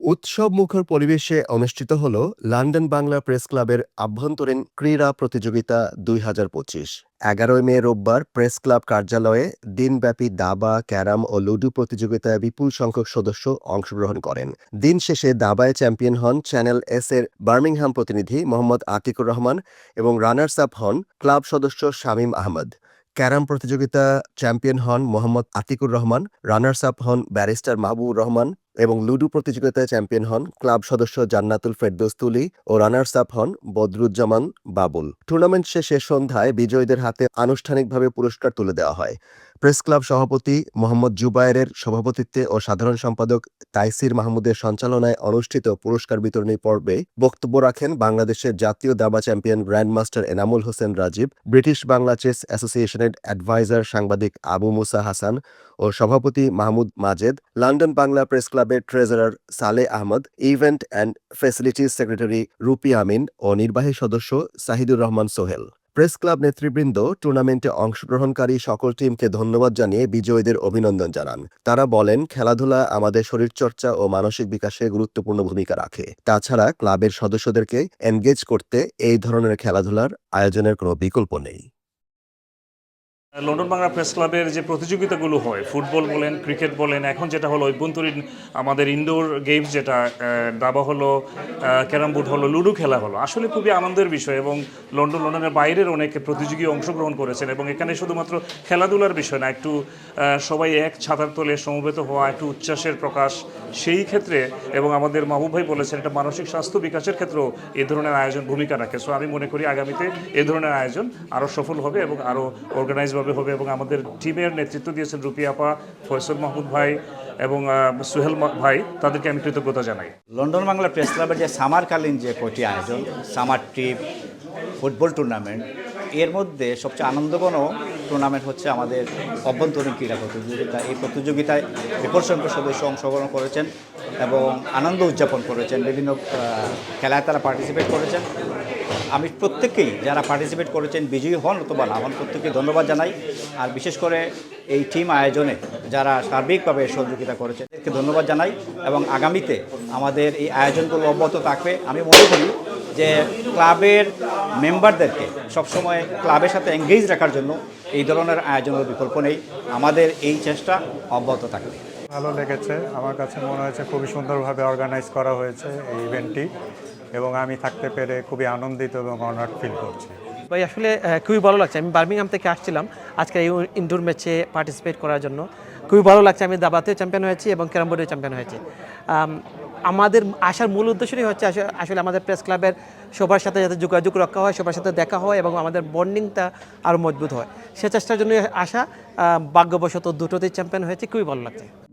উৎসব মুখর পরিবেশে অনুষ্ঠিত হল লন্ডন বাংলা প্রেস ক্লাবের আভ্যন্তরীণ ক্রীড়া প্রতিযোগিতা দুই হাজার পঁচিশ। এগারোই মে রোববার প্রেস ক্লাব কার্যালয়ে দিনব্যাপী দাবা, ক্যারাম ও লুডু প্রতিযোগিতায় বিপুল সংখ্যক সদস্য অংশগ্রহণ করেন। দিন শেষে দাবায় চ্যাম্পিয়ন হন চ্যানেল এস এর বার্মিংহাম প্রতিনিধি মোহাম্মদ আতিকুর রহমান এবং রানার্স আপ হন ক্লাব সদস্য শামীম আহমদ। ক্যারাম প্রতিযোগিতা চ্যাম্পিয়ন হন মোহাম্মদ আতিকুর রহমান রানার্স আপ হন ব্যারিস্টার মাহবুবুর রহমান এবং লুডু প্রতিযোগিতায় চ্যাম্পিয়ন হন ক্লাব সদস্য জান্নাতুল ফেরদৌস তুলি ও রানার্স আপ হন বদরুজ্জামান বাবুল। টুর্নামেন্ট শেষে সন্ধ্যায় বিজয়ীদের হাতে আনুষ্ঠানিকভাবে পুরস্কার তুলে দেওয়া হয়। প্রেস ক্লাব সভাপতি মোহাম্মদ জুবায়েরের সভাপতিত্বে ও সাধারণ সম্পাদক তাইসির মাহমুদের সঞ্চালনায় অনুষ্ঠিত পুরস্কার বিতরণী পর্বে বক্তব্য রাখেন বাংলাদেশের জাতীয় দাবা champion grandmaster Enamul Hossain Rajib, British Bangla chess অ্যাসোসিয়েশনের অ্যাডভাইজার সাংবাদিক আবু মুসা হাসান ও সভাপতি মাহমুদ মাজেদ, লন্ডন বাংলা প্রেস ক্লাবের treasurer Saleh Ahmed event and facilities secretary rupee Amin ও নির্বাহী সদস্য সাহিদুর রহমান সোহেল। প্রেস ক্লাব নেতৃবৃন্দ টুর্নামেন্টে অংশগ্রহণকারী সকল টিমকে ধন্যবাদ জানিয়ে বিজয়ীদের অভিনন্দন জানান। তারা বলেন, খেলাধুলা আমাদের শরীরচর্চা ও মানসিক বিকাশে গুরুত্বপূর্ণ ভূমিকা রাখে। তাছাড়া ক্লাবের সদস্যদেরকে এনগেজ করতে এই ধরনের খেলাধুলার আয়োজনের কোনো বিকল্প নেই। লন্ডন বাংলা প্রেস ক্লাবের যে প্রতিযোগিতাগুলো হয়, ফুটবল বলেন, ক্রিকেট বলেন, এখন যেটা হলো অভ্যন্তরীণ আমাদের ইনডোর গেমস যেটা দাবা হলো ক্যারাম বোর্ড হলো, লুডো খেলা হলো, আসলে খুবই আনন্দের বিষয় এবং লন্ডন, লন্ডনের বাইরের অনেক প্রতিযোগী অংশগ্রহণ করেছেন এবং এখানে শুধুমাত্র খেলাধুলার বিষয় না, একটু সবাই এক ছাতার তলে সমবেত হওয়া, একটু উচ্ছ্বাসের প্রকাশ, সেই ক্ষেত্রে এবং আমাদের মাহবুব ভাই বলেছেন এটা মানসিক স্বাস্থ্য বিকাশের ক্ষেত্রেও এই ধরনের আয়োজন ভূমিকা রাখে। সো আমি মনে করি আগামীতে এ ধরনের আয়োজন আরও সফল হবে এবং আরও অর্গানাইজভাবে হবে এবং আমাদের টিমের নেতৃত্ব দিয়েছেন রুপি আপা, ফয়সল মাহমুদ ভাই এবং সুহেল ভাই। তাদেরকে আমি কৃতজ্ঞতা জানাই। লন্ডন বাংলা প্রেস ক্লাবের যে সামারকালীন যে কটি আয়োজন, সামার ট্রিপ, ফুটবল টুর্নামেন্ট, এর মধ্যে সবচেয়ে আনন্দঘন টুর্নামেন্ট হচ্ছে আমাদের অভ্যন্তরীণ ক্রীড়া প্রতিযোগিতা। এই প্রতিযোগিতায় বিপুল সংখ্যক সদস্য অংশগ্রহণ করেছেন এবং আনন্দ উদযাপন করেছেন। বিভিন্ন খেলায় তারা পার্টিসিপেট করেছেন। আমি প্রত্যেককেই যারা পার্টিসিপেট করেছেন, বিজয়ী হন অথবা না হন, প্রত্যেককে ধন্যবাদ জানাই। আর বিশেষ করে এই টিম আয়োজনে যারা সার্বিকভাবে সহযোগিতা করেছেন, এদেরকে ধন্যবাদ জানাই এবং আগামীতে আমাদের এই আয়োজনগুলো অব্যাহত থাকবে। আমি মনে করি যে ক্লাবের মেম্বারদেরকে সবসময় ক্লাবের সাথে এঙ্গেজ রাখার জন্য এই ধরনের আয়োজনের বিকল্প নেই। আমাদের এই চেষ্টা অব্যাহত থাকবে। ভালো লেগেছে। আমার কাছে মনে হয়েছে খুবই সুন্দরভাবে অর্গানাইজ করা হয়েছে এই ইভেন্টটি এবং আমি থাকতে পেরে খুবই আনন্দিত এবং অনার্ড ফিল করছি। ভাই আসলে খুবই ভালো লাগছে। আমি বার্মিংহাম থেকে আসছিলাম আজকে এই ইনডোর ম্যাচে পার্টিসিপেট করার জন্য। খুবই ভালো লাগছে। আমি দাবাতেও চ্যাম্পিয়ন হয়েছি এবং ক্যারাম বোর্ডেও চ্যাম্পিয়ন হয়েছি আমাদের আসার মূল উদ্দেশ্যই হচ্ছে আসলে- আমাদের প্রেস ক্লাবের সবার সাথে যাতে যোগাযোগ রক্ষা হয়, সবার সাথে দেখা হয় এবং আমাদের বন্ডিংটা আরও মজবুত হয়। সে চেষ্টার জন্য আসা ভাগ্যবশত দুটোতেই চ্যাম্পিয়ন হয়েছে, খুবই ভালো লাগছে।